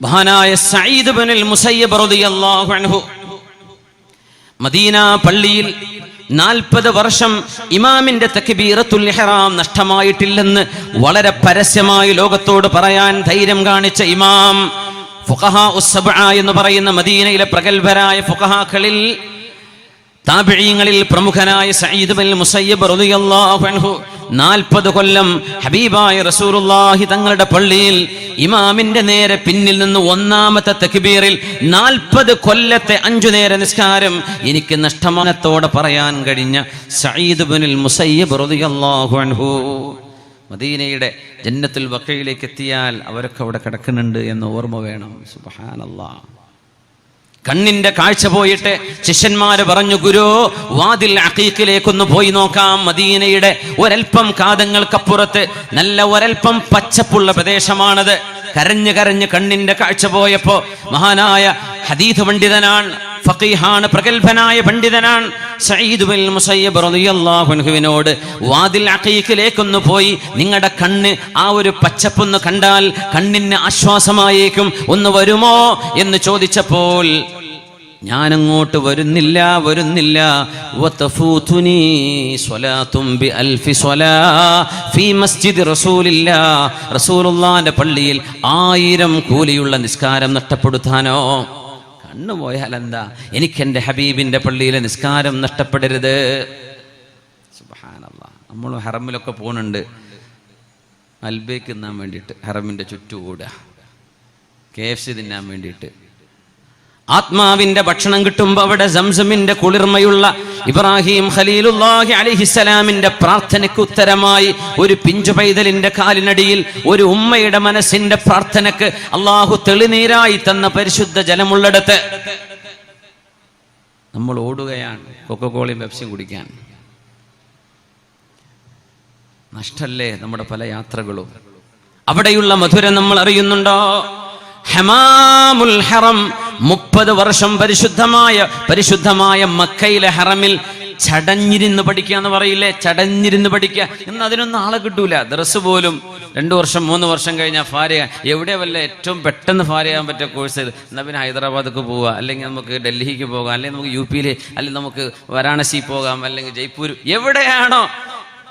മഹാനായ സയ്യിദ് ബിനുൽ മുസയ്യബ് റളിയല്ലാഹു അൻഹു. മദീന പള്ളിയിൽ നാൽപ്പത് വർഷം ഇമാമിന്റെ തക്ബീറത്തുൽ ഇഹ്റാം നഷ്ടമായിട്ടില്ലെന്ന് വളരെ പരസ്യമായി ലോകത്തോട് പറയാൻ ധൈര്യം കാണിച്ച ഇമാം ഫുഖഹാ ഉസ്സബ എന്ന് പറയുന്ന മദീനയിലെ പ്രഗത്ഭരായ ഫുഖഹാക്കളിൽ താബിഈങ്ങളിൽ പ്രമുഖനായ സയ്യിദ് ബിൻ മുസയ്യബ് റളിയല്ലാഹു അൻഹു നാൽപ്പത് കൊല്ലം ഹബീബായ റസൂറുല്ലാഹി തങ്ങളുടെ പള്ളിയിൽ ഇമാമിന്റെ നേരെ പിന്നിൽ നിന്ന് ഒന്നാമത്തെ തെക്കുബീറിൽ നാൽപ്പത് കൊല്ലത്തെ അഞ്ചു നേര നിസ്കാരം എനിക്ക് നഷ്ടമാനത്തോടെ പറയാൻ കഴിഞ്ഞ സയ്യിദ് ബിനുൽ മുസയ്യബ് റളിയല്ലാഹു അൻഹു. മദീനയുടെ ജന്നത്തുൽ ബക്കയിലേക്ക് എത്തിയാൽ അവരൊക്കെ അവിടെ കിടക്കുന്നുണ്ട് എന്ന് ഓർമ്മ വേണം. സുബ്ഹാനല്ലാഹ് കണ്ണിന്റെ കാഴ്ച പോയിട്ട് ശിഷ്യന്മാര് പറഞ്ഞു ഗുരു വാതിൽ അക്കീക്കിലേക്കൊന്ന് പോയി നോക്കാം. മദീനയുടെ ഒരൽപ്പം കാതങ്ങൾക്കപ്പുറത്ത് നല്ല ഒരൽപ്പം പച്ചപ്പുള്ള പ്രദേശമാണത്. കരഞ്ഞു കരഞ്ഞ് കണ്ണിന്റെ കാഴ്ച പോയപ്പോ മഹാനായ ഹദീഥ പണ്ഡിതനാണ് ഫഖീഹാണ് പ്രഗത്ഭനായ പണ്ഡിതനാണ് സയ്യിദ് വാതിൽ അഖീഖിലേക്കൊന്ന് പോയി നിങ്ങളുടെ കണ്ണ് ആ ഒരു പച്ചപ്പൊന്ന് കണ്ടാൽ കണ്ണിന് ആശ്വാസമായേക്കും. ഒന്ന് വരുമോ? എന്ന് ചോദിച്ചപ്പോൾ ഞാനങ്ങോട്ട് വരുന്നില്ല വരുന്നില്ല. റസൂലുള്ളാന്റെ പള്ളിയിൽ ആയിരം കൂലിയുള്ള നിസ്കാരം നഷ്ടപ്പെടുത്താനോ? കണ്ണു പോയാൽ എന്താ? എനിക്ക് എന്റെ ഹബീബിന്റെ പള്ളിയിലെ നിസ്കാരം നഷ്ടപ്പെടരുത്. സുബാനല്ല നമ്മൾ ഹറമിലൊക്കെ പോകുന്നുണ്ട് അൽബേക്ക് തിന്നാൻ വേണ്ടിയിട്ട് ഹറമിന്റെ ചുറ്റുകൂടുക കെ എഫ് സി തിന്നാൻ വേണ്ടിയിട്ട്. ആത്മാവിന്റെ ഭക്ഷണം കിട്ടുമ്പോൾ അവിടെ സംസമിന്റെ കുളിർമയുള്ള ഇബ്രാഹിം ഖലീലുല്ലാഹി അലിഹിസലാമിന്റെ പ്രാർത്ഥനയ്ക്ക് ഉത്തരമായി ഒരു പിഞ്ചു പൈതലിന്റെ കാലിനടിയിൽ ഒരു ഉമ്മയുടെ മനസ്സിന്റെ പ്രാർത്ഥനക്ക് അള്ളാഹു തെളിനീരായി തന്ന പരിശുദ്ധ ജലമുള്ളിടത്ത് നമ്മൾ ഓടുകയാണ്. കൊക്കോളയും പെപ്സിയും കുടിക്കാൻ. നഷ്ടല്ലേ നമ്മുടെ പല യാത്രകളും? അവിടെയുള്ള മധുരം നമ്മൾ അറിയുന്നുണ്ടോ? ഹമാമുൽ ഹറം മുപ്പത് വർഷം പരിശുദ്ധമായ പരിശുദ്ധമായ മക്കയിലെ ഹറമിൽ ചടഞ്ഞിരുന്ന് പഠിക്കുക എന്ന് പറയില്ലേ? ചടഞ്ഞിരുന്ന് പഠിക്കുക. എന്ന് അതിനൊന്നും ആളെ കിട്ടൂല. ദർസ് പോലും രണ്ടു വർഷം മൂന്ന് വർഷം കഴിഞ്ഞാൽ ഫാര എവിടെ വല്ല ഏറ്റവും പെട്ടെന്ന് ഫാര ചെയ്യാൻ പറ്റിയ കോഴ്സ് എന്നാൽ പിന്നെ ഹൈദരാബാദിക്ക് പോവുക അല്ലെങ്കിൽ നമുക്ക് ഡൽഹിക്ക് പോകാം. അല്ലെങ്കിൽ നമുക്ക് യു പിയിൽ അല്ലെങ്കിൽ നമുക്ക് വാരാണസി പോകാം. അല്ലെങ്കിൽ ജയ്പൂർ എവിടെയാണോ?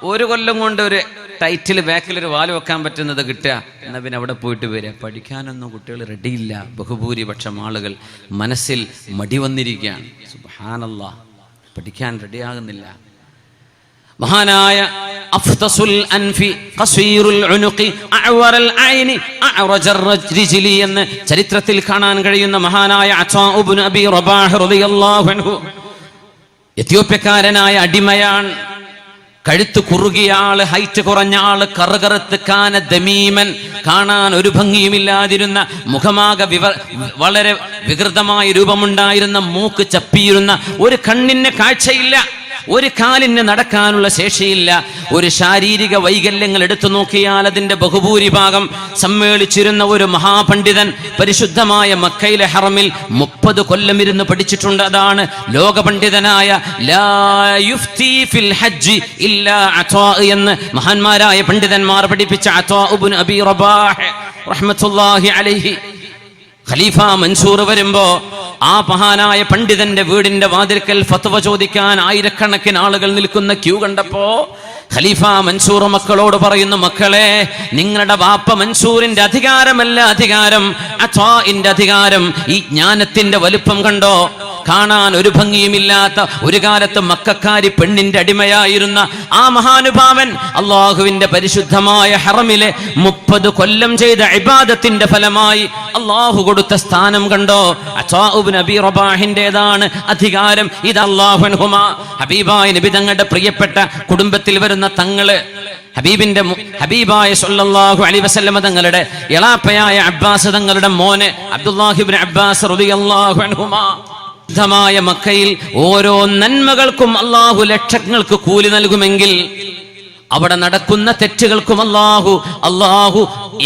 ഒരു കൊല്ലം കൊണ്ട് ഒരു ടൈറ്റിൽ ബാക്കിൽ ഒരു വാൽ വെക്കാൻ പറ്റുന്നത് കിട്ടുക. എന്നാൽ പിന്നെ അവിടെ പോയിട്ട് വരിക. പഠിക്കാനൊന്നും കുട്ടികൾ റെഡിയില്ല ബഹുഭൂരിപക്ഷം ആളുകൾ മനസ്സിൽ മടി വന്നിരിക്കുകയാണ്. സുബാനല്ല പഠിക്കാൻ റെഡിയാകുന്നില്ല മഹാനായ അഫ്തസുൽ അൻഫി ഖസീറുൽ ഉനുഖി അഅ്വറൽ ഐനി അഅ്റജർ റിജ്ലി എന്ന് ചരിത്രത്തിൽ കാണാൻ കഴിയുന്ന മഹാനായ അത്താ ഇബ്നു അബി റബാഹ് റളിയല്ലാഹു അൻഹു. എത്യോപ്യക്കാരനായ അടിമയാണ്. കഴുത്ത് കുറുകിയാൾ ഹൈറ്റ് കുറഞ്ഞാൾ കറുകറുത്ത് കാന ദമീമൻ കാണാൻ ഒരു ഭംഗിയുമില്ലാതിരുന്ന മുഖമാകെ വിവ വളരെ വികൃതമായ രൂപമുണ്ടായിരുന്ന മൂക്ക് ചപ്പിയിരുന്ന ഒരു കണ്ണിന് കാഴ്ചയില്ല. ഒരു കാലിന് നടക്കാനുള്ള ശേഷിയില്ല. ഒരു ശാരീരിക വൈകല്യങ്ങൾ എടുത്തു നോക്കിയാൽ അതിന്റെ ബഹുഭൂരിഭാഗം സമ്മേളിച്ചിരുന്ന ഒരു മഹാപണ്ഡിതൻ പരിശുദ്ധമായ മക്കയിലെ ഹറമിൽ മുപ്പത് കൊല്ലം ഇരുന്ന് പഠിച്ചിട്ടുണ്ട്. അതാണ് ലോകപണ്ഡിതനായ എന്ന് മഹാന്മാരായ പണ്ഡിതന്മാർ പഠിപ്പിച്ച ഖലീഫ മൻസൂർ വരുമ്പോ ആ മഹാനായ പണ്ഡിതന്റെ വീടിന്റെ വാതിൽക്കൽ ഫത്വ ചോദിക്കാൻ ആയിരക്കണക്കിന് ആളുകൾ നിൽക്കുന്ന ക്യൂ കണ്ടപ്പോ ഖലീഫ മൻസൂർ മക്കളോട് പറയുന്നു മക്കളെ നിങ്ങളുടെ വാപ്പ മൻസൂറിന്റെ അധികാരമല്ല അധികാരം അധികാരം. ഈ ജ്ഞാനത്തിന്റെ വലുപ്പം കണ്ടോ? കാണാൻ ഒരു ഭംഗിയുമില്ലാത്ത ഒരു കാലത്ത് മക്കാരി പെണ്ണിന്റെ അടിമയായിരുന്ന ആ മഹാനുഭാവൻ അള്ളാഹുവിന്റെ പരിശുദ്ധമായ ഹറമിലെ മുപ്പത് കൊല്ലം ചെയ്ത ഇബാദത്തിന്റെ ഫലമായി അള്ളാഹു കൊടുത്ത സ്ഥാനം കണ്ടോ? നബി റബാഹിന്റേതാണ് അധികാരം. ഇത് അള്ളാഹുൻഹുമ ഹബീബായ നബി തങ്ങളുടെ പ്രിയപ്പെട്ട കുടുംബത്തിൽ വരുന്ന തങ്ങൾ. ഹബീബിന്റെ ഹബീബായ സല്ലല്ലാഹു അലി വസല്ലമ തങ്ങളുടെ എളാപ്പയായ അബ്ബാസ് തങ്ങളുടെ മോന് അബ്ദുല്ലാഹിബിൻ അബ്ബാസ് റളിയല്ലാഹു അൻഹുമാ. ശുദ്ധമായ മക്കയിൽ ഓരോ നന്മകൾക്കും അള്ളാഹു ലക്ഷങ്ങൾക്ക് കൂലി നൽകുമെങ്കിൽ അവിടെ നടക്കുന്ന തെറ്റുകൾക്കും അള്ളാഹു അള്ളാഹു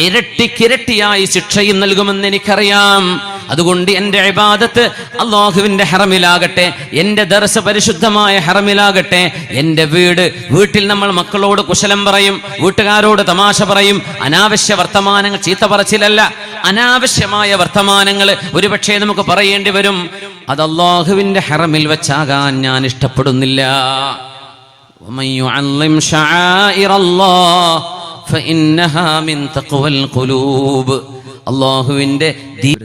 ഇരട്ടിക്കിരട്ടിയായി ശിക്ഷയും നൽകുമെന്ന് എനിക്കറിയാം. അതുകൊണ്ട് എന്റെ അബാദത്ത് അള്ളാഹുവിന്റെ ഹറമിലാകട്ടെ എന്റെ ദർശ പരിശുദ്ധമായ ഹറമിലാകട്ടെ എന്റെ വീട് വീട്ടിൽ നമ്മൾ മക്കളോട് കുശലം പറയും വീട്ടുകാരോട് തമാശ പറയും അനാവശ്യ വർത്തമാനങ്ങൾ ചീത്ത പറച്ചിലല്ല അനാവശ്യമായ വർത്തമാനങ്ങൾ ഒരുപക്ഷെ നമുക്ക് പറയേണ്ടി വരും. അത് അള്ളാഹുവിന്റെ ഹറമിൽ വെച്ചാകാൻ ഞാൻ ഇഷ്ടപ്പെടുന്നില്ല. അള്ളാഹുവിന്റെ ദീ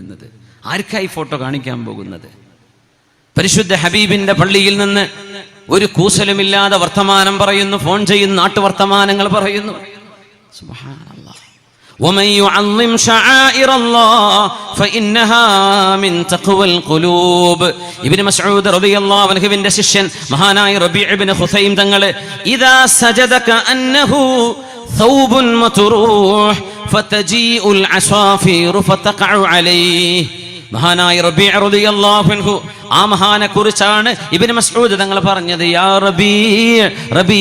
ആർക്കായി ഫോട്ടോ കാണിക്കാൻ പോകുന്നത് പരിശുദ്ധ ഹബീബിന്റെ പള്ളിയിൽ നിന്ന് ഒരു കൂസലുമില്ലാതെ വർത്തമാനം പറയുന്നു ഫോൺ ചെയ്യുന്നു നാട്ടുവർത്തമാനങ്ങൾ പറയുന്നു സുബ്ഹാനല്ലാഹ്. ومن يعظم شعائر الله فإنها من تقوى القلوب ഇബ്നു മസ്ഊദ് റളിയല്ലാഹു അൻഹുവിന്റെ ശിഷ്യൻ മഹാനായ റബീഉ ഇബ്നു ഖുസൈം തങ്ങൾ ഇദാ സജദക അന്നഹു ثوب متروح فتجيء العصافير فتقع عليه മഹാനായ റബീ റളിയല്ലാഹു അൻഹു ആ മഹാനെ കുറിച്ചാണ് ഇബിന് മസ്ഊദ് തങ്ങൾ പറഞ്ഞത് യാ റബീ റബീ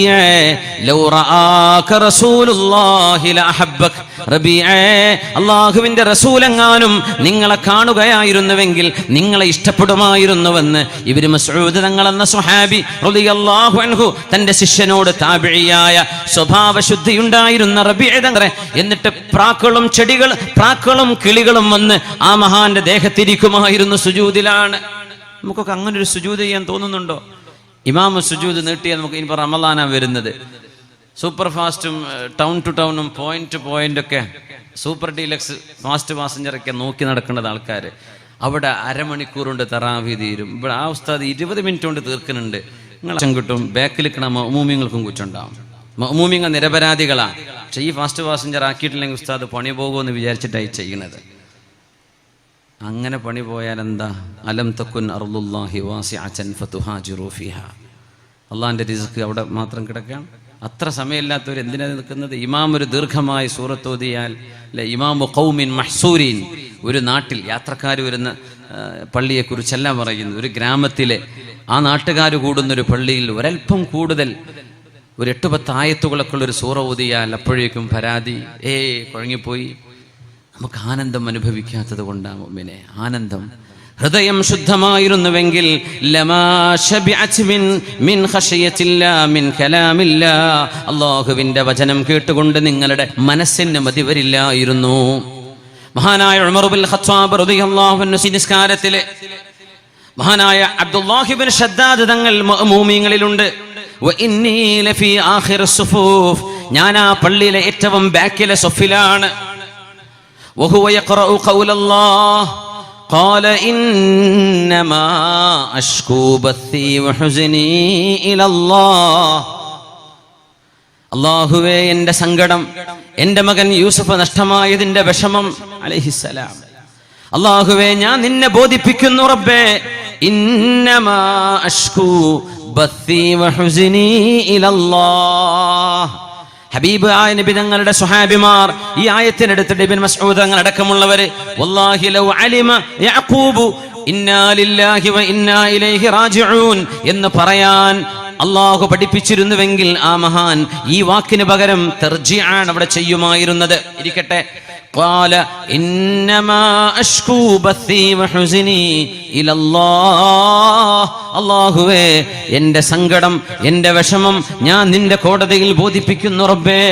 ലൗ റആക റസൂലുള്ളാഹി ലഅഹബ്ബക. റബീഅ അല്ലാഹുവിന്റെ റസൂലെങ്ങാനും നിങ്ങളെ കാണുകയായിരുന്നുവെങ്കിൽ നിങ്ങളെ ഇഷ്ടപ്പെടുമായിരുന്നുവെന്ന് ഇബിന് മസ്ഊദ് തങ്ങൾ എന്ന സുഹാബി റളിയല്ലാഹു അൻഹു തന്റെ ശിഷ്യനോട് താബിഴിയായ സ്വഭാവ ശുദ്ധിയുണ്ടായിരുന്ന റബീഅ തങ്ങളെ എന്നിട്ട് പ്രാക്കളും ചെടികൾ പ്രാക്കളും കിളികളും വന്ന് ആ മഹാന്റെ ദേഹത്തിരിക്കുമായിരുന്നു സുജൂദിലാണ് നമുക്കൊക്കെ അങ്ങനെ ഒരു സുജൂത് ചെയ്യാൻ തോന്നുന്നുണ്ടോ? ഇമാമ സുജൂത് നീട്ടിയാൽ നമുക്ക് ഇനിയിപ്പോൾ റമലാനാണ് വരുന്നത്. സൂപ്പർ ഫാസ്റ്റും ടൗൺ ടു ടൗണും പോയിന്റ് ടു പോയിന്റ് ഒക്കെ സൂപ്പർ ഡീലക്സ് ഫാസ്റ്റ് പാസഞ്ചറൊക്കെ നോക്കി നടക്കേണ്ടത് ആൾക്കാർ അവിടെ അരമണിക്കൂർ കൊണ്ട് തറാവി തീരും. ഇവിടെ ആ ഉസ്താദ് ഇരുപത് മിനിറ്റ് കൊണ്ട് തീർക്കുന്നുണ്ട്. നിങ്ങൾ കിട്ടും ബാക്കിൽ നിൽക്കണ മൗമൂമിങ്ങൾക്കും കുറ്റുണ്ടാവും. മൗമൂമിങ്ങൾ നിരപരാധികളാണ് പക്ഷേ ഈ ഫാസ്റ്റ് പാസഞ്ചർ ആക്കിയിട്ടില്ലെങ്കിൽ ഉസ്താദ് പണി പോകുമെന്ന് വിചാരിച്ചിട്ടായി ചെയ്യുന്നത്. അങ്ങനെ പണി പോയാൽ എന്താ? അലം തക്കുൻ അറുല്ലാഹി വാസിഅൻ ഫതുഹാജിറു ജുറൂഫിഹ അള്ളാഹിന്റെ റിസ്ക് അവിടെ മാത്രം കിടക്കാം. അത്ര സമയമില്ലാത്തവർ എന്തിനാ നിൽക്കുന്നത്? ഇമാം ഒരു ദീർഘമായി സൂറത്തോതിയാൽ അല്ലെ ഇമാമു കൗമിൻ മഹ്സൂരീൻ ഒരു നാട്ടിൽ യാത്രക്കാർ വരുന്ന പള്ളിയെക്കുറിച്ചെല്ലാം പള്ളിയെക്കുറിച്ചല്ല പറയുന്നു. ഒരു ഗ്രാമത്തിലെ ആ നാട്ടുകാർ കൂടുന്ന ഒരു പള്ളിയിൽ ഒരല്പം കൂടുതൽ ഒരു എട്ട് പത്ത് ആയത്തുകളൊക്കെ ഉള്ള ഒരു സൂറ ഓതിയാൽ അപ്പോഴേക്കും പരാതി ഏ കുഴങ്ങിപ്പോയി. നമുക്ക് ആനന്ദം അനുഭവിക്കാത്തത് കൊണ്ടാണ് മുമ്പിനെ ആനന്ദം. ഹൃദയം ശുദ്ധമായിരുന്നുവെങ്കിൽ അള്ളാഹുവിന്റെ വചനം കേട്ടുകൊണ്ട് നിങ്ങളുടെ മനസ്സിന് മതി വരില്ലായിരുന്നു മഹാനായ ഖത്താബ് നിസ്കാരത്തിലെ മഹാനായ അബ്ദുല്ലാഹിബിൻ ഷദ്ദാദ് തങ്ങൾ സുഫൂഫ്. ഞാൻ ആ പള്ളിയിലെ ഏറ്റവും ബാക്കിലെ സൊഫിലാണ്. وهو يقرأ قول الله قال إنما أشكو بثي وحزني إلى الله അള്ളാഹുവേ എൻ്റെ സങ്കടം എൻ്റെ മകൻ യൂസഫ് നഷ്ടമായതിൻ്റെ വിഷമം അലഹിസലാം അള്ളാഹുവേ ഞാൻ നിന്നെ ബോധിപ്പിക്കുന്നു റബ്ബേ ഇന്നമാ അഷ്കൂ ബത്തി വഹുസിനി ഇലല്ലാഹ് ഹബീബ് ആയ നബി തങ്ങളുടെ സ്വഹാബിമാർ ഈ ആയത്തിനെടുത്തിട്ട് ഇബിൻ മസ്ഊദ് തങ്ങൾ അടക്കമുള്ളവര് വല്ലാഹി ലൗ അലിമ യഅഖൂബു ഇന്നാ ലില്ലാഹി വ ഇന്നാ ഇലൈഹി റാജിഊൻ എന്ന് പറയാൻ അള്ളാഹു പഠിപ്പിച്ചിരുന്നുവെങ്കിൽ ആ മഹാൻ ഈ വാക്കിന് പകരം തെർജിയാണ് അവിടെ ചെയ്യുമായിരുന്നത്. ഇരിക്കട്ടെ. قال إنما أشكو بثي وحزني إلى الله അള്ളാഹുവേ എൻ്റെ സങ്കടം എൻ്റെ വിഷമം ഞാൻ നിന്റെ കോടതിയിൽ ബോധിപ്പിക്കുന്നു റബ്ബേ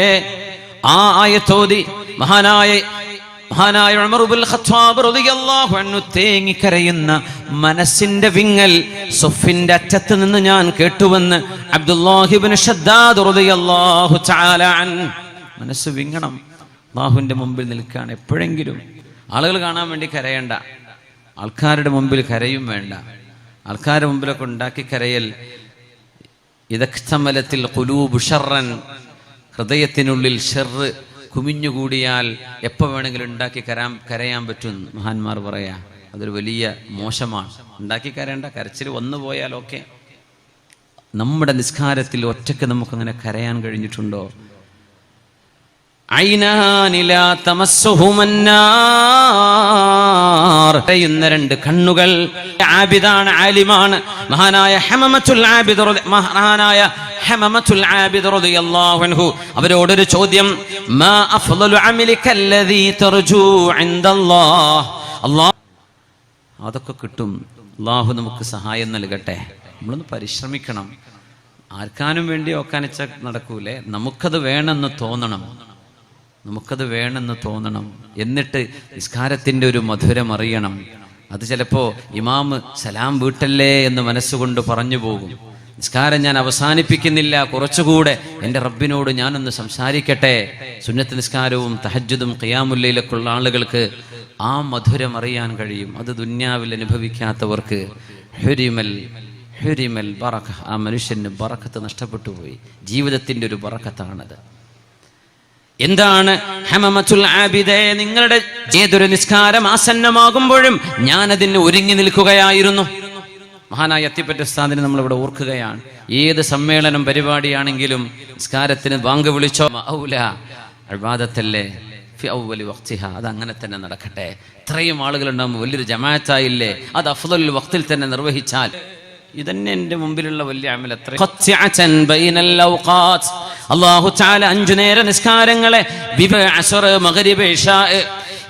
ആ ആയത്തോതി മഹാനായ മഹാനായ ഉമർ ഇബ്നുൽ ഖത്താബ് റളിയല്ലാഹു അൻഹു തേങ്ങിക്കരയുന്ന മനസ്സിന്റെ വിങ്ങൽ സൊഫിന്റെ അറ്റത്ത് നിന്ന് ഞാൻ കേട്ടുവെന്ന് അബ്ദുല്ലാഹിബ്നു ഷദ്ദാദ് റളിയല്ലാഹു തആല അൻ മനസ്സ് വിങ്ങണം അള്ളാഹുവിന്റെ മുമ്പിൽ നിൽക്കുകയാണ് എപ്പോഴെങ്കിലും. ആളുകൾ കാണാൻ വേണ്ടി കരയേണ്ട. ആൾക്കാരുടെ മുമ്പിൽ കരയും വേണ്ട. ആൾക്കാരുടെ മുമ്പിലൊക്കെ ഉണ്ടാക്കി കരയൽ. ഇതക്തമലത്തിൽ കുലൂബ് ഷറൻ ഹൃദയത്തിനുള്ളിൽ ഷെറ് കുമിഞ്ഞുകൂടിയാൽ എപ്പോൾ വേണമെങ്കിലും ഉണ്ടാക്കി കരാൻ കരയാൻ പറ്റും മഹാന്മാർ പറയാ. അതൊരു വലിയ മോശമാണ്. ഉണ്ടാക്കി കരയേണ്ട കരച്ചിൽ വന്നു പോയാൽ ഓക്കെ. നമ്മുടെ നിസ്കാരത്തിൽ ഒറ്റയ്ക്ക് നമുക്കങ്ങനെ കരയാൻ കഴിഞ്ഞിട്ടുണ്ടോ? കരയുന്ന രണ്ട് കണ്ണുകൾ. ആബിദാണ് ആലിമാണ്. മഹാനായ ഹമമത്തുൽ ആബിദ് മഹാനായ ഹമമത്തുൽ ആബിദ് റളിയല്ലാഹു അവരോടൊരു ചോദ്യം. മാ അഫ്ളലു അമലിക അല്ലദീ തർജു ഇൻദല്ലാഹ്. അല്ലാഹ് അതൊക്കെ കിട്ടും. അള്ളാഹു നമുക്ക് സഹായം നൽകട്ടെ. നമ്മളൊന്ന് പരിശ്രമിക്കണം. ആർക്കാനും വേണ്ടി ഒക്കാനിച്ച നടക്കൂലേ? നമുക്കത് വേണമെന്ന് തോന്നണം. നമുക്കത് വേണമെന്ന് തോന്നണം. എന്നിട്ട് നിസ്കാരത്തിന്റെ ഒരു മധുരം അറിയണം. അത് ചിലപ്പോൾ ഇമാമ് സലാം വീട്ടല്ലേ എന്ന് മനസ്സുകൊണ്ട് പറഞ്ഞു പോകും. നിസ്കാരം ഞാൻ അവസാനിപ്പിക്കുന്നില്ല. കുറച്ചുകൂടെ എന്റെ റബ്ബിനോട് ഞാനൊന്ന് സംസാരിക്കട്ടെ. സുന്നത്ത് നിസ്കാരവും തഹജ്ജുദും ഖിയാമുല്ലയിലൊക്കെയുള്ള ആളുകൾക്ക് ആ മധുരം അറിയാൻ കഴിയും. അത് ദുന്യാവിൽ അനുഭവിക്കാത്തവർക്ക് ഹുരിമൽ ഹുരിമൽ ബറഖ. ആ മനുഷ്യന് ബറക്കത്ത് നഷ്ടപ്പെട്ടു പോയി. ജീവിതത്തിന്റെ ഒരു ബറക്കത്താണത് എന്താണ്? ഹമമത്തുൽ ആബിദേ നിങ്ങളുടെ ഏതൊരു നിസ്കാരം ആസന്നമാകുമ്പോഴും ഞാൻ അതിന് ഒരുങ്ങി നിൽക്കുകയായിരുന്നു. മഹാനായ അത്തിപ്പറ്റ ഉസ്താദിനെ നമ്മളിവിടെ ഓർക്കുകയാണ്. ഏത് സമ്മേളനം പരിപാടിയാണെങ്കിലും നിസ്കാരത്തിന് ബാങ്ക് വിളിച്ചോ? അഴ്വാദത്തല്ലേ അത് അങ്ങനെ തന്നെ നടക്കട്ടെ. ഇത്രയും ആളുകളുണ്ടാകുമ്പോൾ വലിയൊരു ജമാഅത്തായില്ലേ? അത് അഫ്ദൽ വക്തിൽ തന്നെ നിർവഹിച്ചാൽ ഇതന്നെ എന്റെ മുമ്പിലുള്ള വലിയ അമൽ. അല്ലാഹു തആല അഞ്ചു നേര നിസ്കാരങ്ങളെ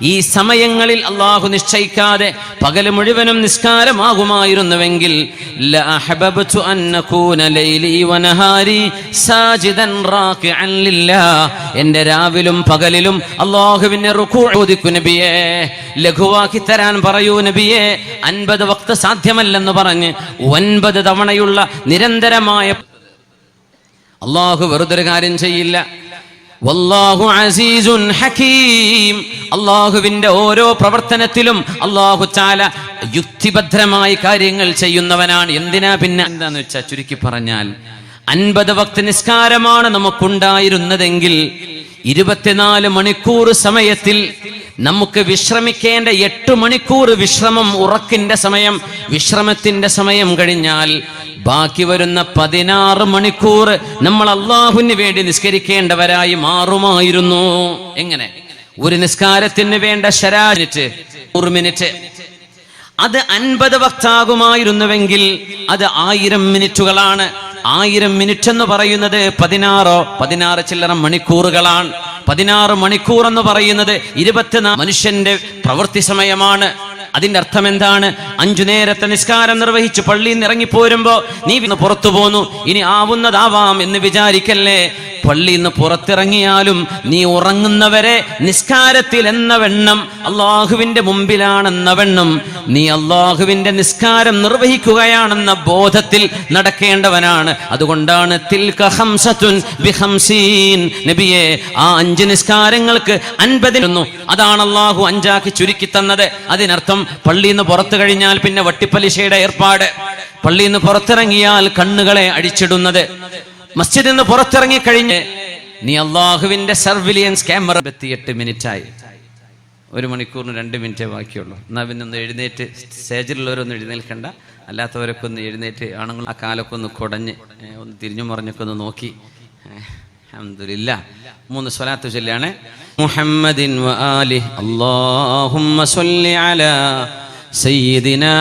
ഈ സമയങ്ങളിൽ അള്ളാഹു നിശ്ചയിക്കാതെ പകൽ മുഴുവനും നിസ്കാരമാകുമായിരുന്നുവെങ്കിൽ എന്റെ രാവിലും പകലിലും അള്ളാഹുവിനെ റുകൂഅ് നബിയേ ലഘുവാക്കി തരാൻ പറയൂ നബിയെ അൻപത് വക്ത സാധ്യമല്ലെന്ന് പറഞ്ഞ് ഒൻപത് തവണയുള്ള നിരന്തരമായ അള്ളാഹു വെറുതൊരു കാര്യം ചെയ്യില്ല. വല്ലാഹു അസീസുൻ ഹകീം. അല്ലാഹുവിന്റെ ഓരോ പ്രവർത്തനത്തിലും അല്ലാഹു ചാല യുക്തിഭദ്രമായി കാര്യങ്ങൾ ചെയ്യുന്നവനാണ്. എന്തിനാ പിന്നെ? എന്താന്ന് വെച്ചാൽ ചുരുക്കി പറഞ്ഞാൽ അൻപത് വക്ത നിസ്കാരമാണ് നമുക്കുണ്ടായിരുന്നതെങ്കിൽ ഇരുപത്തിനാല് മണിക്കൂർ സമയത്തിൽ നമുക്ക് വിശ്രമിക്കേണ്ട എട്ട് മണിക്കൂർ വിശ്രമം ഉറക്കിന്റെ സമയം വിശ്രമത്തിന്റെ സമയം കഴിഞ്ഞാൽ ബാക്കി വരുന്ന പതിനാറ് മണിക്കൂർ നമ്മൾ അള്ളാഹുവിന് വേണ്ടി നിസ്കരിക്കേണ്ടവരായി മാറുമായിരുന്നു. എങ്ങനെ? ഒരു നിസ്കാരത്തിന് വേണ്ട ശരാമിനിറ്റ് നൂറ് മിനിറ്റ്. അത് അൻപത് വക്താകുമായിരുന്നുവെങ്കിൽ അത് ആയിരം മിനിറ്റുകളാണ്. ആയിരം മിനിറ്റ് എന്ന് പറയുന്നത് പതിനാറോ പതിനാറ് ചില്ലറ മണിക്കൂറുകളാണ്. പതിനാറ് മണിക്കൂർ എന്ന് പറയുന്നത് ഇരുപത്തിനാല് മനുഷ്യന്റെ പ്രവൃത്തി സമയമാണ്. അതിന്റെ അർത്ഥം എന്താണ്? അഞ്ചു നേരത്തെ നിസ്കാരം നിർവഹിച്ച് പള്ളിയിൽ നിന്ന് ഇറങ്ങിപ്പോരുമ്പോ നീ പുറത്തു പോന്നു. ഇനി ആവുന്നതാവാം എന്ന് വിചാരിക്കല്ലേ? പള്ളിയിൽ നിന്ന് പുറത്തിറങ്ങിയാലും നീ ഉറങ്ങുന്നവരെ നിസ്കാരത്തിൽ എന്ന വെണ്ണം അള്ളാഹുവിന്റെ മുമ്പിലാണെന്ന വെണ്ണം നീ അള്ളാഹുവിന്റെ നിസ്കാരം നിർവഹിക്കുകയാണെന്ന ബോധത്തിൽ നടക്കേണ്ടവനാണ്. അതുകൊണ്ടാണ് നബിയെ ആ അഞ്ച് നിസ്കാരങ്ങൾക്ക് അൻപതിനൊന്നു അതാണ് അള്ളാഹു അഞ്ചാക്കി ചുരുക്കി തന്നത്. അതിനർത്ഥം പള്ളിയിൽ നിന്ന് പുറത്തു കഴിഞ്ഞാൽ പിന്നെ വട്ടിപ്പലിശയുടെ ഏർപ്പാട്. പള്ളിയിൽ നിന്ന് പുറത്തിറങ്ങിയാൽ കണ്ണുകളെ അടിച്ചിടുന്നത്. മസ്ജിദിൽ നിന്ന് പുറത്തിറങ്ങി കഴിഞ്ഞ് നീ അള്ളാഹുവിന്റെ സർവിലിയൻസ് ക്യാമറ എത്തിയെട്ട് മിനിറ്റ് ആയി ഒരു മണിക്കൂറിന് രണ്ട് മിനിറ്റേ ബാക്കിയുള്ളൂ. എന്നാൽ പിന്നെ ഒന്ന് എഴുന്നേറ്റ് സ്റ്റേജിലുള്ളവരൊന്നും എഴുന്നേൽക്കണ്ട. അല്ലാത്തവരൊക്കെ ഒന്ന് എഴുന്നേറ്റ് ആണുങ്ങൾ ആ കാലൊക്കെ ഒന്ന് കുടഞ്ഞ് ഒന്ന് തിരിഞ്ഞു മറിഞ്ഞൊക്കെ ഒന്ന് നോക്കി. അഹമ്മദില്ല മൂന്ന് സ്വലാത്ത് ചൊല്ലാണ്. മുഹമ്മദിൻ അല്ലാഹുമ്മ സ്വല്ലി അലാ സയ്യിദിനാ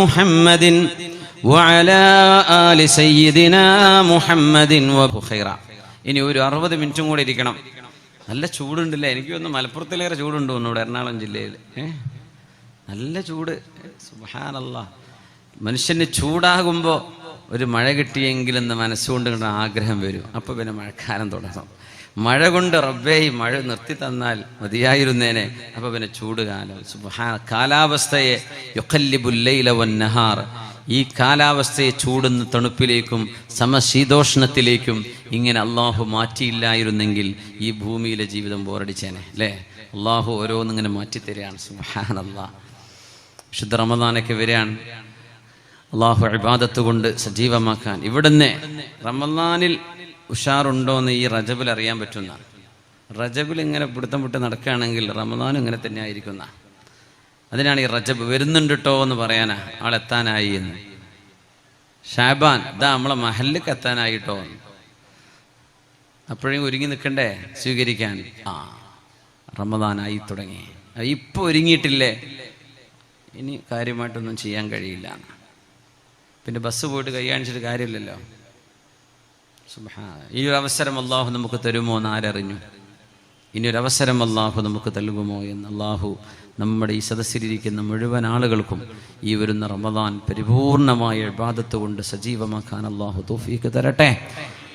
മുഹമ്മദിൻ وعلى آل سيدنا محمد وبخيرا ഇനി ഒരു അറുപത് മിനിറ്റും കൂടെ ഇരിക്കണം നല്ല ചൂടുണ്ടല്ലേ എനിക്ക് ഒന്ന് മലപ്പുറത്തിലേറെ ചൂടുണ്ട് ഒന്നുകൂടെ എറണാകുളം ജില്ലയിൽ ഏ നല്ല ചൂട് സുബാനല്ല മനുഷ്യന് ചൂടാകുമ്പോൾ ഒരു മഴ കിട്ടിയെങ്കിലെന്ന് മനസ്സുകൊണ്ട് കണ്ട ആഗ്രഹം വരും അപ്പോൾ പിന്നെ മഴക്കാലം തുടങ്ങും മഴ കൊണ്ട് റബ്ബേ ഈ മഴ നിർത്തി തന്നാൽ മതിയായിരുന്നേനെ അപ്പോൾ പിന്നെ ചൂട് കാലം സുബ്ഹാ കാലാവസ്ഥയെ യൊക്കല്ലിബുല്ലൈല വന്നഹാർ ഈ കാലാവസ്ഥയെ ചൂടുന്ന തണുപ്പിലേക്കും സമശീതോഷ്ണത്തിലേക്കും ഇങ്ങനെ അള്ളാഹു മാറ്റിയില്ലായിരുന്നെങ്കിൽ ഈ ഭൂമിയിലെ ജീവിതം ബോറടിച്ചേനെ അല്ലേ? അള്ളാഹു ഓരോന്നിങ്ങനെ മാറ്റിത്തരികയാണ് സുഹാനല്ലാ വിശുദ്ധ റമദാനൊക്കെ വരികയാണ്. അള്ളാഹു അഴിബാദത്ത് കൊണ്ട് സജീവമാക്കാൻ. ഇവിടുന്ന് റമദാനിൽ ഉഷാറുണ്ടോയെന്ന് ഈ റജബിൽ അറിയാൻ പറ്റുന്ന. റജബിൽ ഇങ്ങനെ പിടുത്തം വിട്ട് നടക്കുകയാണെങ്കിൽ റമദാനും ഇങ്ങനെ തന്നെ അതിനാണ് ഈ റജബ് വരുന്നുണ്ട് കേട്ടോ എന്ന് പറയാനാ. ആളെത്താനായി എന്ന്. ഷാബാൻ ഇതാ നമ്മളെ മഹലിലേക്ക് എത്താനായിട്ടോ അപ്പോഴേ ഒരുങ്ങി നിൽക്കണ്ടേ? സ്വീകരിക്കാൻ. ആ റമദാനായി തുടങ്ങി. ഇപ്പൊ ഒരുങ്ങിയിട്ടില്ലേ? ഇനി കാര്യമായിട്ടൊന്നും ചെയ്യാൻ കഴിയില്ല. പിന്നെ ബസ് പോയിട്ട് കൈ കാണിച്ചിട്ട് കാര്യമില്ലല്ലോ. ഈ ഒരു അവസരം അള്ളാഹു നമുക്ക് തരുമോ എന്ന് ആരറിഞ്ഞു ഇനി ഒരു അവസരം അള്ളാഹു നമുക്ക് നൽകുമോ എന്ന് അള്ളാഹു നമ്മുടെ ഈ സദസ്സിലിരിക്കുന്ന മുഴുവൻ ആളുകൾക്കും ഈ വരുന്ന റമദാൻ പരിപൂർണമായ ഇബാദത്ത് കൊണ്ട് സജീവമാക്കാൻ അള്ളാഹു തോഫീക്ക് തരട്ടെ.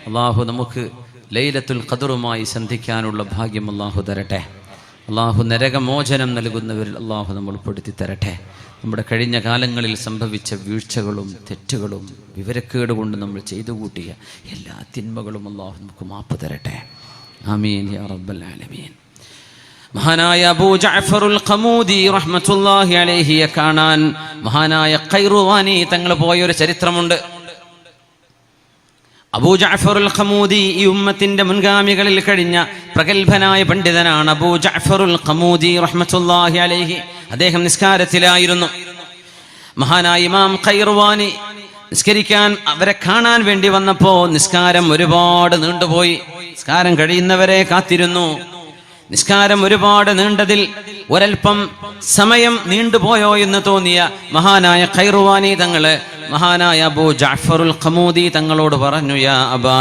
അള്ളാഹു നമുക്ക് ലൈലത്തുൽ ഖദറുമായി സന്ധിക്കാനുള്ള ഭാഗ്യം അള്ളാഹു തരട്ടെ. അള്ളാഹു നരകമോചനം നൽകുന്നവരിൽ അള്ളാഹു നമ്മൾ ഉൾപ്പെടുത്തി തരട്ടെ. നമ്മുടെ കഴിഞ്ഞ കാലങ്ങളിൽ സംഭവിച്ച വീഴ്ചകളും തെറ്റുകളും വിവരക്കേട് കൊണ്ട് നമ്മൾ ചെയ്തു കൂട്ടിയ എല്ലാ തിന്മകളും അള്ളാഹു നമുക്ക് മാപ്പ് തരട്ടെ. ആമീൻ യാ റബ്ബൽ ആലമീൻ. മഹാനായ അബൂ ജഅഫറുൽ ഖമൂദി റഹ്മത്തുള്ളാഹി അലൈഹിയെ കാണാൻ മഹാനായ ഖൈറുവാനി തങ്ങൾ പോയൊരു ചരിത്രമുണ്ട്. അബൂ ജഅഫറുൽ ഖമൂദി ഈ ഉമ്മത്തിന്റെ മുൻഗാമികളിൽ കഴിഞ്ഞ പ്രഗത്ഭനായ പണ്ഡിതനാണ് അബൂ ജഅഫറുൽ ഖമൂദി റഹ്മത്തുള്ളാഹി അലൈഹി. അദ്ദേഹം നിസ്കാരത്തിലായിരുന്നു. മഹാനായ ഇമാം ഖൈറുവാനി നിസ്കരിക്കാൻ അവരെ കാണാൻ വേണ്ടി വന്നപ്പോൾ നിസ്കാരം ഒരുപാട് നീണ്ടുപോയി. നിസ്കാരം കഴിയുന്നവരെ കാത്തിരുന്നു. നിസ്കാരം ഒരുപാട് നീണ്ടതിൽ ഒരൽപ്പം സമയം നീണ്ടുപോയോ എന്ന് തോന്നിയ മഹാനായ ഖൈറുവാനി തങ്ങൾ മഹാനായ അബൂ ജഅഫറുൽ ഖമൂദി തങ്ങളോട് പറഞ്ഞു യാ അബാ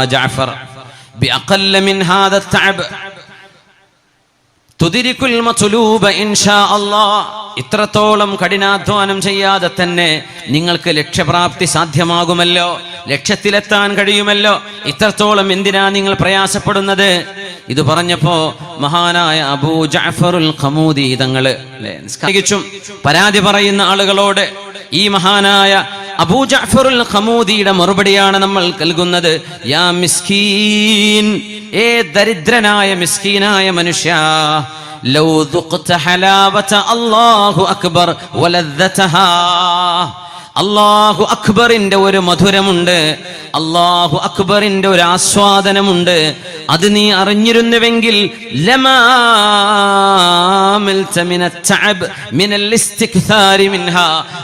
ഇൻഷാ അല്ലാഹ് ഇത്രത്തോളം കഠിനാധ്വാനം ചെയ്യാതെ തന്നെ നിങ്ങൾക്ക് ലക്ഷ്യപ്രാപ്തി സാധ്യമാകുമല്ലോ. ലക്ഷ്യത്തിലെത്താൻ കഴിയുമല്ലോ. ഇത്രത്തോളം എന്തിനാ നിങ്ങൾ പ്രയാസപ്പെടുന്നത്? ഇത് പറഞ്ഞപ്പോ മഹാനായ അബൂ ജാഫറുൽ ഖമൂദി തങ്ങൾ നിസ്കരിച്ചും പരാതി പറയുന്ന ആളുകളോട് ഈ മഹാനായ അബൂ ജാഫറുൽ ഖമൂദിയുടെ മറുപടിയാണ് നമ്മൾ നൽകുന്നത്. യാ മിസ്കീൻ ഏ ദരിദ്രനായ മിസ്കീനായ മനുഷ്യ ലൗ ഹലാവത അല്ലാഹു അക്ബർ വലദ്ദതഹാ. അള്ളാഹു അക്ബറിന്റെ ഒരു മധുരമുണ്ട് അള്ളാഹു അക്ബറിന്റെ ഒരു ആസ്വാദനമുണ്ട്. അത് നീ അറിഞ്ഞിരുന്നുവെങ്കിൽ.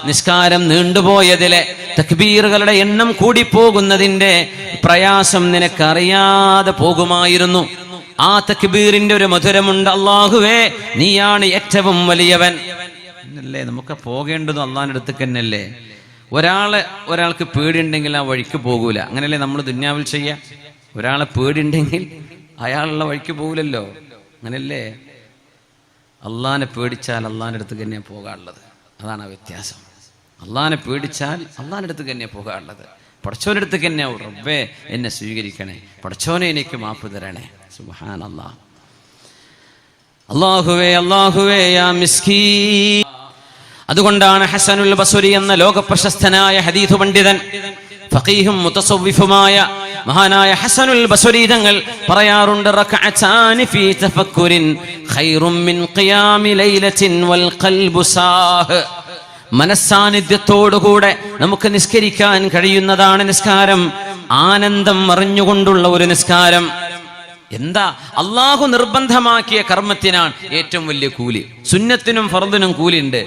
നിസ്കാരം നീണ്ടുപോയതിലെ തക്ബീറുകളുടെ എണ്ണം കൂടിപ്പോകുന്നതിന്റെ പ്രയാസം നിനക്കറിയാതെ പോകുമായിരുന്നു. ആ തക്ബീറിന്റെ ഒരു മധുരമുണ്ട്. അള്ളാഹുവേ നീയാണ് ഏറ്റവും വലിയവൻ. എന്നല്ലേ നമുക്ക് പോകേണ്ടത് അള്ളാഹിന്റെ അടുത്തേക്ക് തന്നെയല്ലേ? ഒരാളെ ഒരാൾക്ക് പേടിയുണ്ടെങ്കിൽ ആ വഴിക്ക് പോകൂല. അങ്ങനെയല്ലേ നമ്മൾ ദുന്യാവിൽ ചെയ്യാം? ഒരാളെ പേടിയുണ്ടെങ്കിൽ അയാളുള്ള വഴിക്ക് പോകില്ലല്ലോ അങ്ങനല്ലേ അള്ളാഹിനെ പേടിച്ചാൽ അള്ളാഹിന്റെ അടുത്ത് തന്നെയാണ് പോകാനുള്ളത്. അതാണ് ആ വ്യത്യാസം. അള്ളാഹിനെ പേടിച്ചാൽ അള്ളാഹിന്റെ അടുത്ത് തന്നെയാണ് പോകാനുള്ളത്. പഠിച്ചവനടുത്ത് അടുത്തേക്ക് തന്നെ റബ്ബേ എന്നെ സ്വീകരിക്കണേ. പടച്ചോനെ എനിക്ക് മാപ്പ് തരണേ. അള്ളാഹ് അള്ളാഹുവേ അള്ളാഹുവേ യാ മിസ്കീ അതുകൊണ്ടാണ് ഹസനുൽ ബസുരി എന്ന ലോക പ്രശസ്തനായ ഹദീഥു പണ്ഡിതൻ ഫഖീഹും മുതസവ്വിഫുമായ മഹാനായ ഹസനുൽ ബസുരി തങ്ങൾ പറയാറുണ്ട് റകഅതാനി ഫീ തഫക്കുരിൻ ഖൈറും മിൻ ഖിയാമി ലൈലത്തിൻ വൽ ഖൽബു സാഹ്. മനസ്സാന്നിധ്യത്തോടുകൂടെ നമുക്ക് നിസ്കരിക്കാൻ കഴിയുന്നതാണ് നിസ്കാരം. ആനന്ദം അറിഞ്ഞുകൊണ്ടുള്ള ഒരു നിസ്കാരം. എന്താ? അള്ളാഹു നിർബന്ധമാക്കിയ കർമ്മത്തിനാണ് ഏറ്റവും വലിയ കൂലി. സുന്നത്തിനും ഫറദിനും കൂലിയുണ്ട്.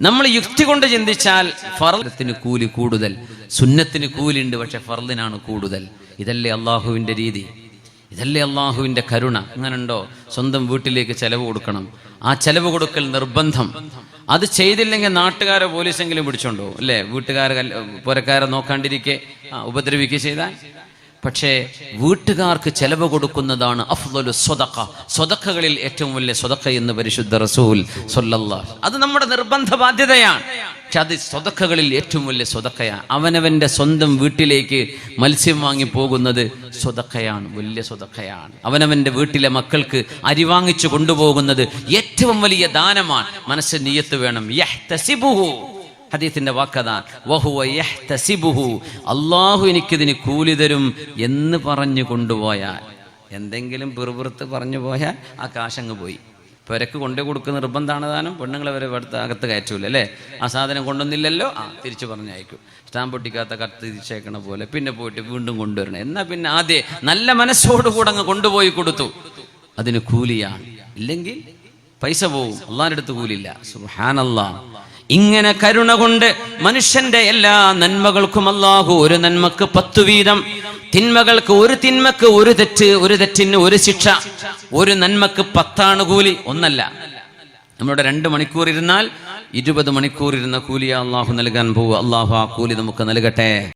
നമ്മൾ യുക്തി കൊണ്ട് ചിന്തിച്ചാൽ ഫറത്തിന് കൂലി കൂടുതൽ. സുന്നത്തിന് കൂലിയുണ്ട് പക്ഷെ ഫറദിനാണ് കൂടുതൽ. ഇതല്ലേ അള്ളാഹുവിന്റെ രീതി. ഇതല്ലേ അള്ളാഹുവിന്റെ കരുണ. അങ്ങനുണ്ടോ? സ്വന്തം വീട്ടിലേക്ക് ചെലവ് കൊടുക്കണം. ആ ചെലവ് കൊടുക്കൽ നിർബന്ധം. അത് ചെയ്തില്ലെങ്കിൽ നാട്ടുകാരെ പോലീസെങ്കിലും പിടിച്ചോണ്ടോ അല്ലേ? വീട്ടുകാരെ പുരക്കാരെ നോക്കാണ്ടിരിക്കെ ഉപദ്രവിക്കുക ചെയ്താൽ? പക്ഷേ വീട്ടുകാർക്ക് ചെലവ് കൊടുക്കുന്നതാണ് അഫ്ദലു സ്വതക്ക സ്വതക്കകളിൽ ഏറ്റവും വലിയ സ്വതക്ക എന്ന് പരിശുദ്ധ റസൂൽ സൊല്ലല്ല അത് നമ്മുടെ നിർബന്ധ ബാധ്യതയാണ്. പക്ഷെ അത് സ്വതക്കകളിൽ ഏറ്റവും വലിയ സ്വതക്കയാണ് അവനവന്റെ സ്വന്തം വീട്ടിലേക്ക് മത്സ്യം വാങ്ങി പോകുന്നത് സ്വതക്കയാണ് വലിയ സ്വതക്കയാണ് അവനവന്റെ വീട്ടിലെ മക്കൾക്ക് അരി വാങ്ങിച്ചു കൊണ്ടുപോകുന്നത് ഏറ്റവും വലിയ ദാനമാണ്. മനസ്സ് നീയത്ത് വേണം. വാക്കതാണ് വഹുവ യഹ്തസിബുഹു അള്ളാഹു എനിക്കിതിന് കൂലി തരും എന്ന് പറഞ്ഞു കൊണ്ടുപോയാൽ എന്തെങ്കിലും പിറുപിറുത്ത് പറഞ്ഞു പോയാൽ ആ കാശങ്ങ് പോയി. പെരക്ക് കൊണ്ടു കൊടുക്കുന്ന നിർബന്ധമാണ് താനും പെണ്ണുങ്ങളെ വരെ അടുത്ത് അകത്ത് കയറ്റൂല അല്ലേ? ആ സാധനം കൊണ്ടുവന്നില്ലല്ലോ ആ തിരിച്ചു പറഞ്ഞയക്കും. സ്റ്റാമ്പ് ഒട്ടിക്കാത്ത കത്ത് തിരിച്ചേക്കണ പോലെ പിന്നെ പോയിട്ട് വീണ്ടും കൊണ്ടുവരണം. എന്നാ പിന്നെ ആദ്യം നല്ല മനസ്സോടുകൂടെ അങ്ങ് കൊണ്ടുപോയി കൊടുത്തു. അതിന് കൂലിയാണ്. ഇല്ലെങ്കിൽ പൈസ പോവും അള്ളാഹിന്റെ അടുത്ത് കൂലില്ല സുഹാനല്ലാ ഇങ്ങനെ കരുണ കൊണ്ട് മനുഷ്യന്റെ എല്ലാ നന്മകൾക്കും അല്ലാഹു ഒരു നന്മക്ക് പത്തു വീതം. തിന്മകൾക്ക് ഒരു തിന്മക്ക് ഒരു തെറ്റ് ഒരു തെറ്റിന് ഒരു ശിക്ഷ. ഒരു നന്മക്ക് പത്താണ് കൂലി ഒന്നല്ല. നമ്മളുടെ രണ്ട് മണിക്കൂർ ഇരുന്നാൽ ഇരുപത് മണിക്കൂർ ഇരുന്ന കൂലിയ അള്ളാഹു നൽകാൻ പോവുക. അള്ളാഹു ആ കൂലി നമുക്ക് നൽകട്ടെ.